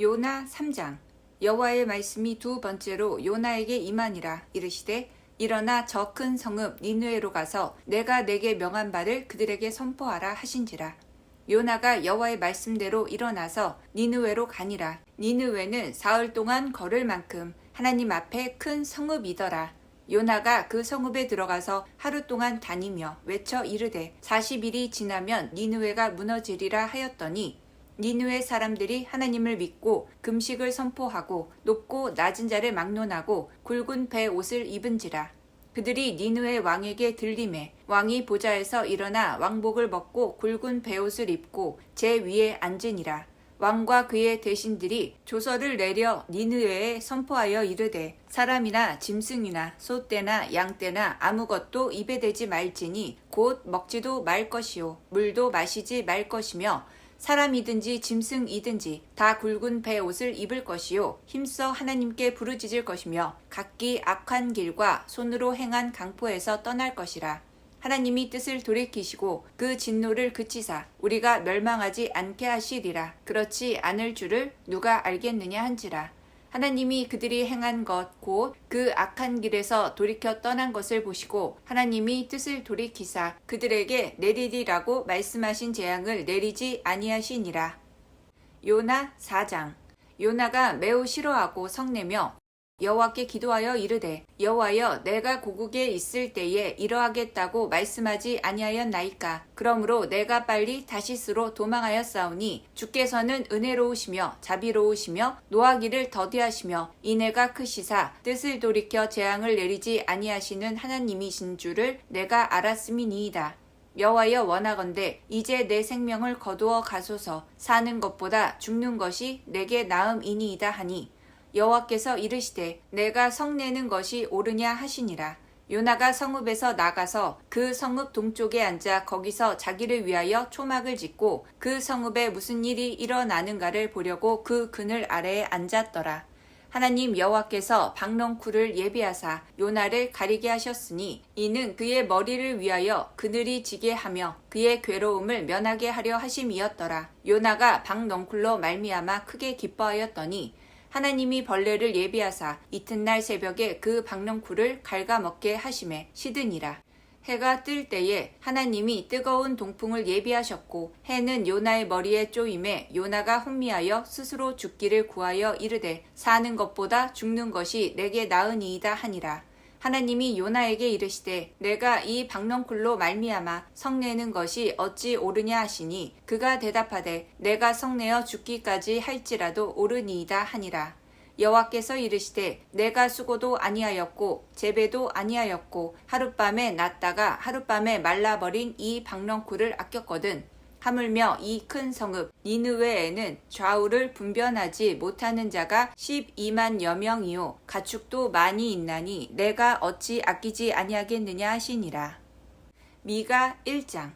요나 3장. 여호와의 말씀이 두 번째로 요나에게 임하니라 이르시되 일어나 저 큰 성읍 니느웨로 가서 내가 내게 명한 바를 그들에게 선포하라 하신지라. 요나가 여호와의 말씀대로 일어나서 니느웨로 가니라. 니느웨는 사흘 동안 걸을 만큼 하나님 앞에 큰 성읍이더라. 요나가 그 성읍에 들어가서 하루 동안 다니며 외쳐 이르되 40일이 지나면 니느웨가 무너지리라 하였더니 니느웨 사람들이 하나님을 믿고 금식을 선포하고 높고 낮은 자를 막론하고 굵은 배 옷을 입은지라. 그들이 니느웨 왕에게 들림에 왕이 보좌에서 일어나 왕복을 벗고 굵은 배옷을 입고 제 위에 앉으니라. 왕과 그의 대신들이 조서를 내려 니느웨에 선포하여 이르되 사람이나 짐승이나 소떼나 양떼나 아무것도 입에 대지 말지니 곧 먹지도 말 것이요 물도 마시지 말 것이며 사람이든지 짐승이든지 다 굵은 배 옷을 입을 것이요. 힘써 하나님께 부르짖을 것이며 각기 악한 길과 손으로 행한 강포에서 떠날 것이라. 하나님이 뜻을 돌이키시고 그 진노를 그치사 우리가 멸망하지 않게 하시리라. 그렇지 않을 줄을 누가 알겠느냐 한지라 하나님이 그들이 행한 것 곧 그 악한 길에서 돌이켜 떠난 것을 보시고 하나님이 뜻을 돌이키사 그들에게 내리리라고 말씀하신 재앙을 내리지 아니하시니라. 요나 4장 요나가 매우 싫어하고 성내며 여호와께 기도하여 이르되 여호와여 내가 고국에 있을 때에 이러하겠다고 말씀하지 아니하였나이까? 그러므로 내가 빨리 다시스로 도망하였사오니 주께서는 은혜로우시며 자비로우시며 노하기를 더디하시며 인애가 크시사 뜻을 돌이켜 재앙을 내리지 아니하시는 하나님이신 줄을 내가 알았음이니이다. 여호와여 원하건대 이제 내 생명을 거두어 가소서. 사는 것보다 죽는 것이 내게 나음이니이다 하니 여호와께서 이르시되 내가 성내는 것이 옳으냐 하시니라. 요나가 성읍에서 나가서 그 성읍 동쪽에 앉아 거기서 자기를 위하여 초막을 짓고 그 성읍에 무슨 일이 일어나는가를 보려고 그 그늘 아래에 앉았더라. 하나님 여호와께서 박넝쿨을 예비하사 요나를 가리게 하셨으니 이는 그의 머리를 위하여 그늘이 지게 하며 그의 괴로움을 면하게 하려 하심이었더라. 요나가 박넝쿨로 말미암아 크게 기뻐하였더니 하나님이 벌레를 예비하사 이튿날 새벽에 그 박넝쿨을 갉아먹게 하심에 시드니라. 해가 뜰 때에 하나님이 뜨거운 동풍을 예비하셨고 해는 요나의 머리에 쪼임에 요나가 혼미하여 스스로 죽기를 구하여 이르되 사는 것보다 죽는 것이 내게 나으니이다 하니라. 하나님이 요나에게 이르시되 내가 이 박넝쿨로 말미암아 성내는 것이 어찌 옳으냐 하시니 그가 대답하되 내가 성내어 죽기까지 할지라도 옳으니이다 하니라. 여호와께서 이르시되 내가 수고도 아니하였고 재배도 아니하였고 하룻밤에 났다가 하룻밤에 말라버린 이 박넝쿨을 아꼈거든 하물며 이 큰 성읍 니느웨에는 좌우를 분변하지 못하는 자가 12만여 명이요. 가축도 많이 있나니 내가 어찌 아끼지 아니하겠느냐 하시니라. 미가 1장.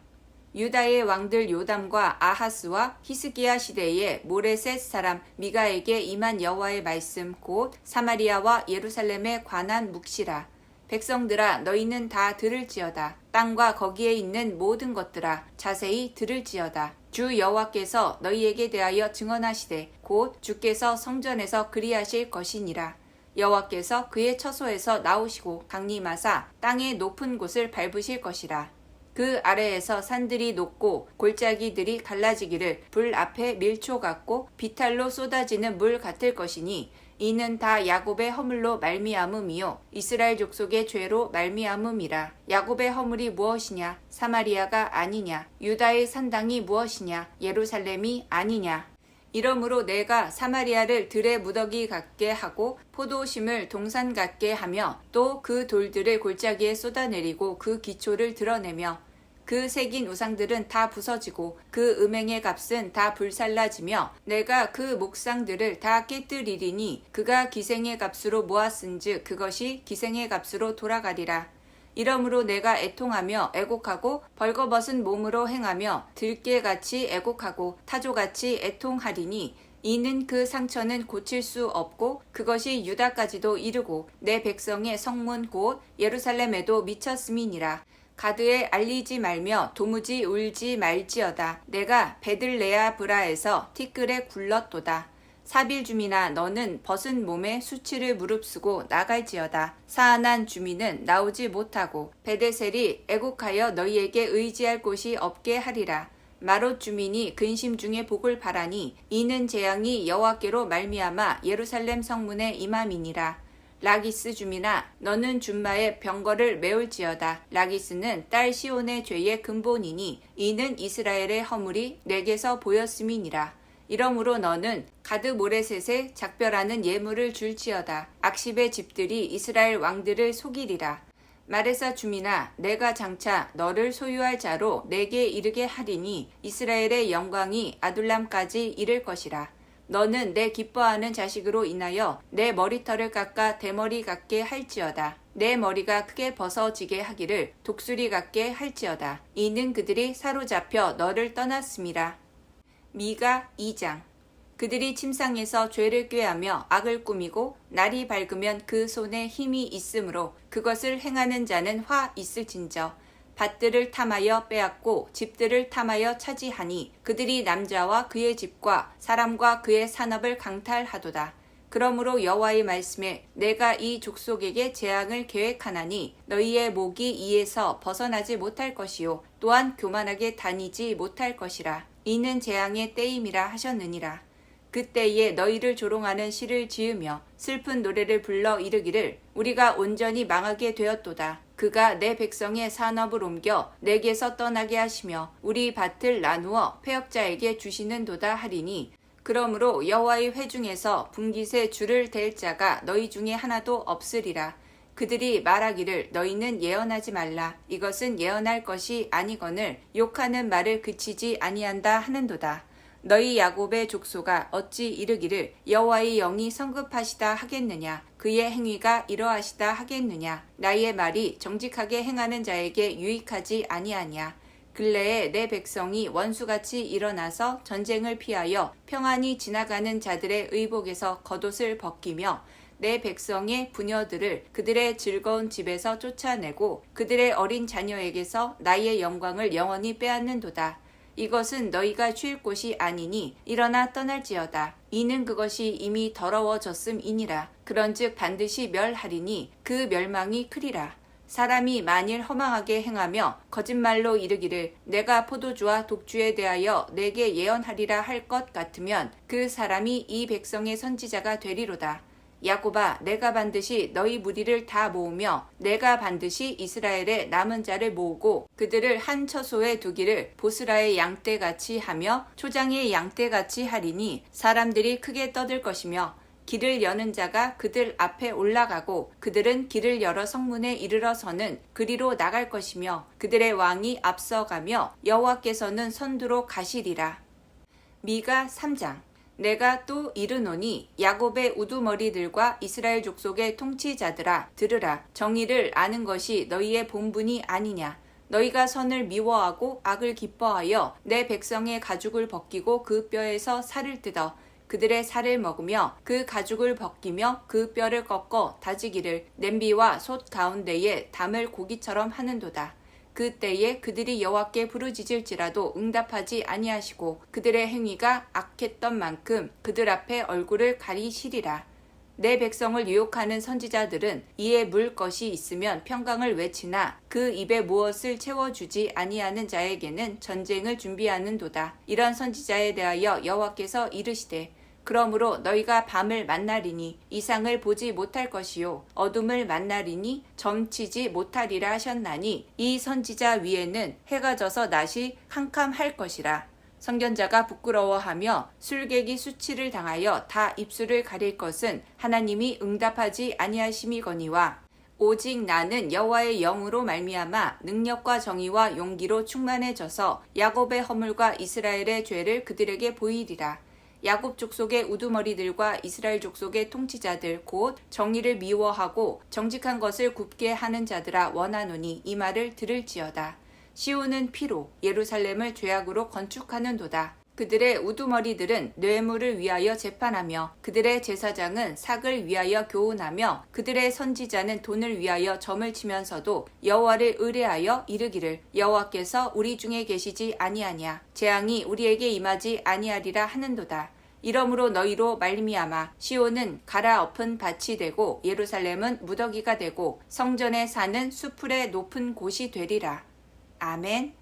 유다의 왕들 요담과 아하스와 히스기야 시대에 모레셋 사람 미가에게 임한 여호와의 말씀 곧 사마리아와 예루살렘에 관한 묵시라 백성들아 너희는 다 들을지어다. 땅과 거기에 있는 모든 것들아 자세히 들을지어다. 주 여호와께서 너희에게 대하여 증언하시되 곧 주께서 성전에서 그리하실 것이니라. 여호와께서 그의 처소에서 나오시고 강림하사 땅의 높은 곳을 밟으실 것이라. 그 아래에서 산들이 녹고 골짜기들이 갈라지기를 불 앞에 밀초 같고 비탈로 쏟아지는 물 같을 것이니 이는 다 야곱의 허물로 말미암음이요. 이스라엘 족속의 죄로 말미암음이라. 야곱의 허물이 무엇이냐? 사마리아가 아니냐? 유다의 산당이 무엇이냐? 예루살렘이 아니냐? 이러므로 내가 사마리아를 들의 무더기 같게 하고 포도심을 동산 같게 하며 또 그 돌들을 골짜기에 쏟아내리고 그 기초를 드러내며 그 새긴 우상들은 다 부서지고 그 음행의 값은 다 불살라지며 내가 그 목상들을 다 깨뜨리리니 그가 기생의 값으로 모았은즉 그것이 기생의 값으로 돌아가리라. 이러므로 내가 애통하며 애곡하고 벌거벗은 몸으로 행하며 들깨같이 애곡하고 타조같이 애통하리니 이는 그 상처는 고칠 수 없고 그것이 유다까지도 이르고 내 백성의 성문 곧 예루살렘에도 미쳤음이니라. 가드에 알리지 말며 도무지 울지 말지어다. 내가 베들레아 브라에서 티끌에 굴렀도다. 사빌 주민아 너는 벗은 몸에 수치를 무릅쓰고 나갈지어다. 사안한 주민은 나오지 못하고 베데셀이 애곡하여 너희에게 의지할 곳이 없게 하리라. 마롯 주민이 근심 중에 복을 바라니 이는 재앙이 여호와께로 말미암아 예루살렘 성문에 임함이니라. 라기스 주민아 너는 준마의 병거를 메울지어다. 라기스는 딸 시온의 죄의 근본이니 이는 이스라엘의 허물이 내게서 보였음이니라. 이러므로 너는 가드 모레셋에 작별하는 예물을 줄지어다. 악십의 집들이 이스라엘 왕들을 속이리라. 마레사 주민아 내가 장차 너를 소유할 자로 내게 이르게 하리니 이스라엘의 영광이 아둘람까지 이를 것이라. 너는 내 기뻐하는 자식으로 인하여 내 머리털을 깎아 대머리 같게 할지어다. 내 머리가 크게 벗어지게 하기를 독수리 같게 할지어다. 이는 그들이 사로잡혀 너를 떠났음이라. 미가 2장 그들이 침상에서 죄를 꾀하며 악을 꾸미고 날이 밝으면 그 손에 힘이 있으므로 그것을 행하는 자는 화 있을진저 밭들을 탐하여 빼앗고 집들을 탐하여 차지하니 그들이 남자와 그의 집과 사람과 그의 산업을 강탈하도다. 그러므로 여호와의 말씀에 내가 이 족속에게 재앙을 계획하나니 너희의 목이 이에서 벗어나지 못할 것이요 또한 교만하게 다니지 못할 것이라 이는 재앙의 때임이라 하셨느니라 그때에 너희를 조롱하는 시를 지으며 슬픈 노래를 불러 이르기를 우리가 온전히 망하게 되었도다. 그가 내 백성의 산업을 옮겨 내게서 떠나게 하시며 우리 밭을 나누어 폐역자에게 주시는도다 하리니 그러므로 여호와의 회중에서 분깃에 줄을 댈 자가 너희 중에 하나도 없으리라. 그들이 말하기를 너희는 예언하지 말라. 이것은 예언할 것이 아니거늘 욕하는 말을 그치지 아니한다 하는도다. 너희 야곱의 족소가 어찌 이르기를 여호와의 영이 성급하시다 하겠느냐? 그의 행위가 이러하시다 하겠느냐? 나의 말이 정직하게 행하는 자에게 유익하지 아니하냐? 근래에 내 백성이 원수같이 일어나서 전쟁을 피하여 평안히 지나가는 자들의 의복에서 겉옷을 벗기며 내 백성의 부녀들을 그들의 즐거운 집에서 쫓아내고 그들의 어린 자녀에게서 나의 영광을 영원히 빼앗는도다. 이것은 너희가 쉴 곳이 아니니 일어나 떠날지어다. 이는 그것이 이미 더러워졌음이니라. 그런즉 반드시 멸하리니 그 멸망이 크리라. 사람이 만일 허망하게 행하며 거짓말로 이르기를 내가 포도주와 독주에 대하여 내게 예언하리라 할 것 같으면 그 사람이 이 백성의 선지자가 되리로다. 야곱아 내가 반드시 너희 무리를 다 모으며 내가 반드시 이스라엘의 남은 자를 모으고 그들을 한 처소에 두기를 보스라의 양떼같이 하며 초장의 양떼같이 하리니 사람들이 크게 떠들 것이며 길을 여는 자가 그들 앞에 올라가고 그들은 길을 열어 성문에 이르러서는 그리로 나갈 것이며 그들의 왕이 앞서가며 여호와께서는 선두로 가시리라. 미가 3장 내가 또 이르노니 야곱의 우두머리들과 이스라엘 족속의 통치자들아 들으라 정의를 아는 것이 너희의 본분이 아니냐 너희가 선을 미워하고 악을 기뻐하여 내 백성의 가죽을 벗기고 그 뼈에서 살을 뜯어 그들의 살을 먹으며 그 가죽을 벗기며 그 뼈를 꺾어 다지기를 냄비와 솥 가운데에 담을 고기처럼 하는도다. 그때에 그들이 여호와께 부르짖을지라도 응답하지 아니하시고 그들의 행위가 악했던 만큼 그들 앞에 얼굴을 가리시리라. 내 백성을 유혹하는 선지자들은 이에 물 것이 있으면 평강을 외치나 그 입에 무엇을 채워주지 아니하는 자에게는 전쟁을 준비하는도다. 이런 선지자에 대하여 여호와께서 이르시되 그러므로 너희가 밤을 만나리니 이상을 보지 못할 것이요 어둠을 만나리니 점치지 못하리라 하셨나니 이 선지자 위에는 해가 져서 낮이 캄캄할 것이라 성견자가 부끄러워하며 술객이 수치를 당하여 다 입술을 가릴 것은 하나님이 응답하지 아니하심이거니와 오직 나는 여호와의 영으로 말미암아 능력과 정의와 용기로 충만해져서 야곱의 허물과 이스라엘의 죄를 그들에게 보이리라. 야곱 족속의 우두머리들과 이스라엘 족속의 통치자들 곧 정의를 미워하고 정직한 것을 굽게 하는 자들아 원하노니 이 말을 들을지어다. 시온은 피로 예루살렘을 죄악으로 건축하는도다. 그들의 우두머리들은 뇌물을 위하여 재판하며 그들의 제사장은 삭을 위하여 교훈하며 그들의 선지자는 돈을 위하여 점을 치면서도 여호와를 의뢰하여 이르기를 여호와께서 우리 중에 계시지 아니하냐 재앙이 우리에게 임하지 아니하리라 하는도다 이러므로 너희로 말미암아 시온은 갈아엎은 밭이 되고 예루살렘은 무더기가 되고 성전에 사는 수풀의 높은 곳이 되리라. 아멘.